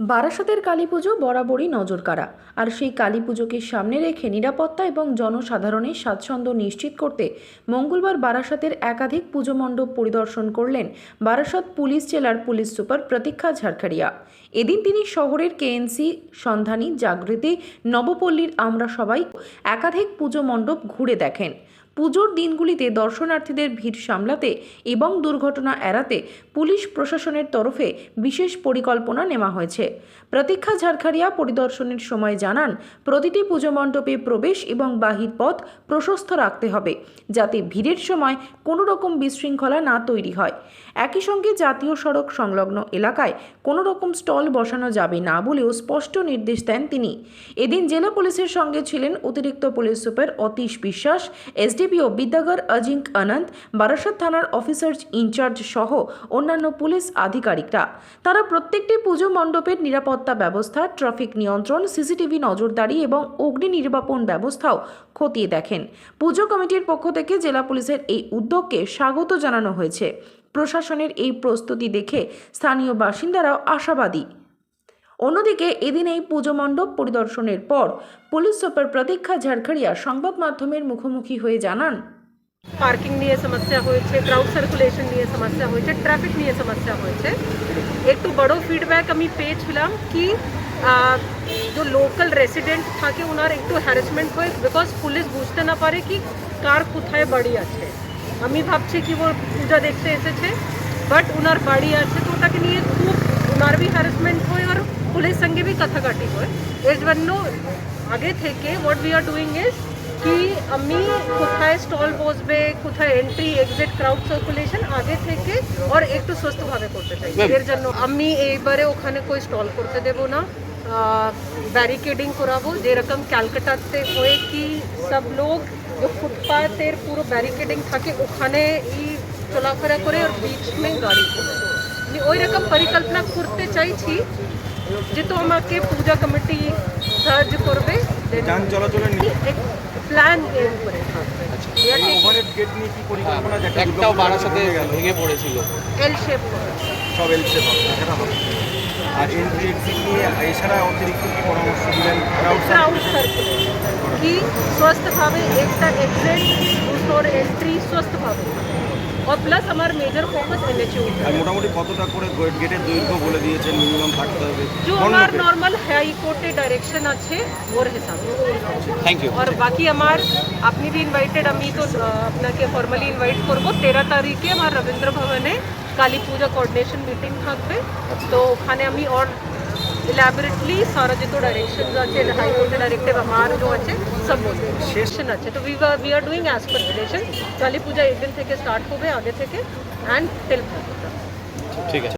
বারাসতের কালী পুজো বরাবরই নজর কাড়া আর সেই কালী পুজোকে সামনে রেখে নিরাপত্তা এবং জনসাধারণের স্বাচ্ছন্দ্য নিশ্চিত করতে মঙ্গলবার বারাসতের একাধিক পুজো মণ্ডপ পরিদর্শন করলেন বারাসত পুলিশ জেলার পুলিশ সুপার প্রতীক্ষা ঝাড়খাড়িয়া এদিন তিনি শহরের কেএনসি, সন্ধানী, জাগৃতি, নবপল্লীর আমরা সবাই একাধিক পুজো মণ্ডপ ঘুরে দেখেন। পুজোর দিনগুলিতে দর্শনার্থীদের ভিড় সামলাতে এবং দুর্ঘটনা এড়াতে পুলিশ প্রশাসনের তরফে বিশেষ পরিকল্পনা নেওয়া হয়েছে। প্রতীক্ষা ঝাড়খাড়িয়া পরিদর্শনের সময় জানান, প্রতিটি পুজো মণ্ডপে প্রবেশ এবং বাহির পথ প্রশস্ত রাখতে হবে, যাতে ভিড়ের সময় কোনো রকম বিশৃঙ্খলা না তৈরি হয়। একই সঙ্গে জাতীয় সড়ক সংলগ্ন এলাকায় কোনো রকম স্টল বসানো যাবে না বলেও স্পষ্ট নির্দেশ দেন তিনি। এদিন জেলা পুলিশের সঙ্গে ছিলেন অতিরিক্ত police super Atish Biswas SDPO বিদ্যাগর Ajinkya Anand Barasat থানার অফিসার ইনচার্জ সহ অন্যান্য পুলিশ আধিকারিকরা। তারা প্রত্যেকটি পুজো মণ্ডপের নিরাপত্তা ব্যবস্থা, ট্রাফিক নিয়ন্ত্রণ, সিসিটিভি নজরদারি এবং অগ্নি নির্বাপন ব্যবস্থাও খতিয়ে দেখেন। পুজো কমিটির পক্ষ থেকে জেলা পুলিশের এই উদ্যোগকে স্বাগত জানানো হয়েছে। প্রশাসনের এই প্রস্তুতি দেখে স্থানীয় বাসিন্দারাও আশাবাদী। অন্যদিকে এদিন এই পুজো মণ্ডপ পরিদর্শনের পর পুলিশ সুপার প্রতীক্ষা ঝাড়খড়িয়া সংবাদ মাধ্যমের মুখোমুখি হয়ে জানান। পার্কিং নিয়ে সমস্যা হয়েছে ক্রাউড সার্কুলেশন নিয়ে সমস্যা হয়েছে ট্রাফিক নিয়ে সমস্যা হয়েছে। একটু বড় ফিডব্যাক আমি পেয়েছিলাম কি যে লোকাল রেসিডেন্ট থাকে ওনার একটু হ্যারাসমেন্ট হয় বিকজ পুলিশ বুঝতে না পারে কি কার কোথায় বাড়ি আছে। আমি ভাবছি কি ও পূজা দেখতে এসেছে বাট ওনার বাড়ি আছে তো ওটাকে নিয়ে খুব ওনার বি হ্যারাসমেন্ট হয় আর পুলিশ সঙ্গে বি কাটাকাটি হয় এর জন্য আগে থেকে what we are doing is কি আমি কোথায় স্টল বসবে কোথায় এন্ট্রি এক্সিট ক্রাউড সার্কুলেশন আগে থেকে আর একটু সুস্থভাবে করতে চাই এর জন্য আমি এইবারে ওখানে কই স্টল করতে দেব না ব্যারিকেডিং করাবো যেরকম ক্যালকাটাতে হয়ে কি সব লোক যে ফুটপাথের পুরো ব্যারিকেডিং থাকে ওখানে ই চলাফেরা করে আর বিচ মে গাড়ি চলে আমি ওই রকম পরিকল্পনা করতে চাইছি যে তো আমাকে পূজা কমিটি সাহায্য করবে যান চলাচলের প্ল্যান এর গেট নিয়ে কি পরিকল্পনা? হ্যাঁ, দেখা একটাও বাড়ার সাথে ভেঙে পড়েছিল। এল শেপ সব এল শেপ আর এন্ট্রি এক্সিট নিয়ে এছাড়া অতিরিক্ত কি পরামর্শ দিলেন ক্রাউড একটা এক্সিট দুটোর এন্ট্রি স্वस्थ और प्लस हमारा मेजर फोकस एनएचयू আর মোটামুটি কতটা করে গেটের দৈর্ঘ্য বলে দিয়েছেন মিনিমাম থাকতে হবে जो কোন हमार লোকের? नॉर्मल हाई कोर्ट डायरेक्शन আছে ওর হিসাবে থ্যাংক ইউ और बाकी আমার আপনি भी ইনভাইটেড আমি তো আহ, আপনাকে ফর্মালি ইনভাইট করব তেরো তারিখে আমার রবীন্দ্র ভবনে কালী পূজা কোঅর্ডিনেশন মিটিং থাকবে তো ওখানে আমি और ইলাবোরেটলি সারা যেত ডাইরেকশন আছে হাইকোর্টের ডাইরেক্টিভ আমার যে আছে সব বলবে সেশন আছে তো we we are doing as per relation Kali Puja একদিন থেকে স্টার্ট হবে আগে থেকে অ্যান্ড টিল ঠিক আছে